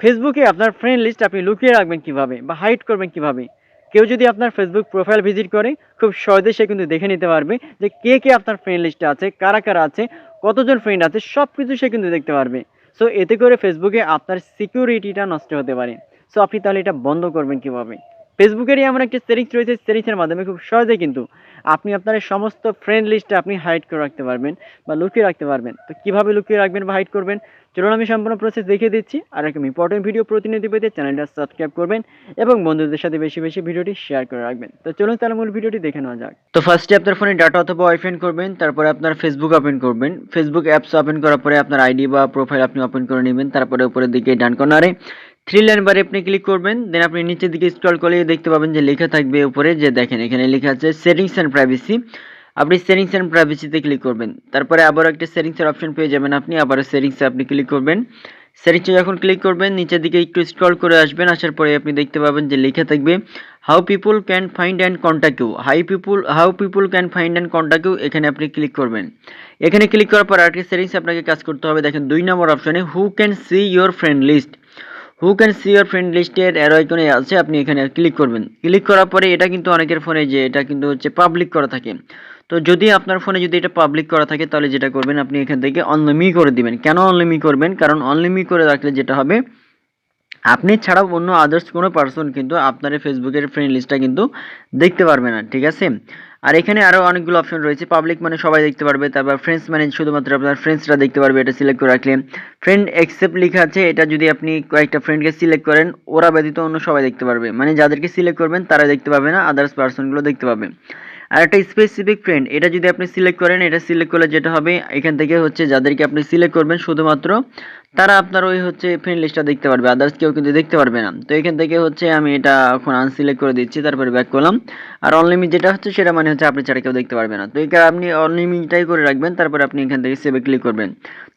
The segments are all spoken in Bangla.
ফেসবুকে আপনার ফ্রেন্ড লিস্ট আপনি লুকিয়ে রাখবেন কীভাবে বা হাইড করবেন কীভাবে? কেউ যদি আপনার ফেসবুক প্রোফাইল ভিজিট করে, খুব সহজে সে কিন্তু দেখে নিতে পারবে যে কে কে আপনার ফ্রেন্ড লিস্টে আছে, কারা কারা আছে, কতজন ফ্রেন্ড আছে সব কিছু সে কিন্তু দেখতে পারবে। সো এতে করে ফেসবুকে আপনার সিকিউরিটিটা নষ্ট হতে পারে। সো আপনি তাহলে এটা বন্ধ করবেন কীভাবে? ফেসবুকেরই এমন একটা সেটিংস রয়েছে সেটিংসের মাধ্যমে খুব সহজে কিন্তু আপনি আপনার সমস্ত ফ্রেন্ড লিস্টে আপনি হাইড করে রাখতে পারবেন বা লুকিয়ে রাখতে পারবেন। তো কীভাবে লুকিয়ে রাখবেন বা হাইড করবেন? চলুন আমি সম্পূর্ণ প্রসেস দেখিয়ে দিচ্ছি। আর এরকম ইম্পর্টেন্ট ভিডিও প্রতিনিধি পেতে চ্যানেলটা সাবস্ক্রাইব করবেন এবং বন্ধুদের সাথে বেশি বেশি ভিডিওটি শেয়ার করে রাখবেন। তো চলুন তাহলে মূল ভিডিওটি দেখে নেওয়া যাক। তো ফার্স্টে আপনার ফোনে ডাটা অথবা ওয়াইফাই করবেন, তারপরে আপনার ফেসবুক ওপেন করবেন। ফেসবুক অ্যাপস ওপেন করার পরে আপনার আইডি বা প্রোফাইল আপনি ওপেন করে নেবেন, তারপরে উপরের দিকে ডান কর্নারে থ্রি লাইন বারে আপনি ক্লিক করবেন দেন আপনি নিচের দিকে স্ক্রল করলে দেখতে পাবেন যে লেখা থাকবে উপরে, যে দেখেন এখানে লেখা আছে সেটিংস অ্যান্ড প্রাইভেসি আপনি সেটিংস অ্যান্ড প্রাইভেসিতে ক্লিক করবেন। তারপরে আবার একটা সেটিংসের অপশন পেয়ে যাবেন আপনি আবার সেটিংসে আপনি ক্লিক করবেন। সেটিংসে যখন ক্লিক করবেন, নিচের দিকে একটু স্ক্রল করে আসবেন, আসার পরে আপনি দেখতে পাবেন যে লেখা থাকবে how people can find and contact you hi people how people can find and contact you এখানে আপনি ক্লিক করবেন। এখানে ক্লিক করার পর আরেকটি সেটিংস আপনাকে কাজ করতে হবে। দেখেন দুই নম্বর অপশনে who can see your friend list who can see your friend লিস্টের অ্যারো আইকনে আছে? আপনি এখানে ক্লিক করবেন। ক্লিক করার পরে এটা কিন্তু অনেকের ফোনে যে এটা কিন্তু হচ্ছে পাবলিক করা থাকে। তো যদি আপনার ফোনে যদি এটা পাবলিক করা থাকে, তাহলে যেটা করবেন, আপনি এখান থেকে অনলিমি করে দিবেন। কেন অনলিমি করবেন? কারণ অনলিমি করে রাখলে যেটা হবে, আপনি ছাড়াও অন্য আদার্স কোনো পার্সন কিন্তু আপনার ফেসবুকের ফ্রেন্ড লিস্টটা কিন্তু দেখতে পারবে না, ঠিক আছে? আর এখানে আরও অনেকগুলো অপশন রয়েছে। পাবলিক মানে সবাই দেখতে পারবে, তারপর ফ্রেন্ডস মানে শুধুমাত্র আপনার ফ্রেন্ডসরা দেখতে পারবে, এটা সিলেক্ট করে রাখলে। ফ্রেন্ড অ্যাকসেপ্ট লেখা আছে, এটা যদি আপনি কয়েকটা ফ্রেন্ডকে সিলেক্ট করেন, ওরা ব্যতীত অন্য সবাই দেখতে পারবে। মানে যাদেরকে সিলেক্ট করবেন, তারা দেখতে পাবে না আদার্স পার্সনগুলো দেখতে পাবে। আর একটা স্পেসিফিক ফ্রেন্ড এটা যদি আপনি সিলেক্ট করেন, এটা সিলেক্ট করলে যেটা হবে, এখান থেকে হচ্ছে যাদেরকে আপনি সিলেক্ট করবেন, শুধুমাত্র তারা আপনার ওই হচ্ছে ফ্রেন্ড লিস্টটা দেখতে পারবে আদার্স কেউ কিন্তু দেখতে পারবে না। তো এখান থেকে হচ্ছে আমি এটা এখন আনসিলেক্ট করে দিচ্ছি, তারপরে ব্যাক করলাম। আর অনলিমিট যেটা হচ্ছে, সেটা মানে হচ্ছে আপনি ছাড়া কেউ দেখতে পারবে না। তো এখানে আপনি অনলিমিটটাই করে রাখবেন, তারপরে আপনি এখান থেকে সেভে ক্লিক করবেন।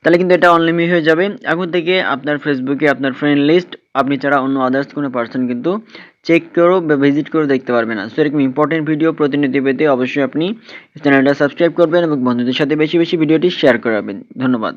তাহলে কিন্তু এটা অনলিমিট হয়ে যাবে। এখন থেকে আপনার ফেসবুকে আপনার ফ্রেন্ড লিস্ট আপনি ছাড়া অন্য আদার্স কোনো পার্সন কিন্তু চেক করেও বা ভিজিট করে দেখতে পারবে না। সো এরকম ইম্পর্টেন্ট ভিডিও প্রতিনিধি পেতে অবশ্যই আপনি চ্যানেলটা সাবস্ক্রাইব করবেন এবং বন্ধুদের সাথে বেশি বেশি ভিডিওটি শেয়ার করাবেন। ধন্যবাদ।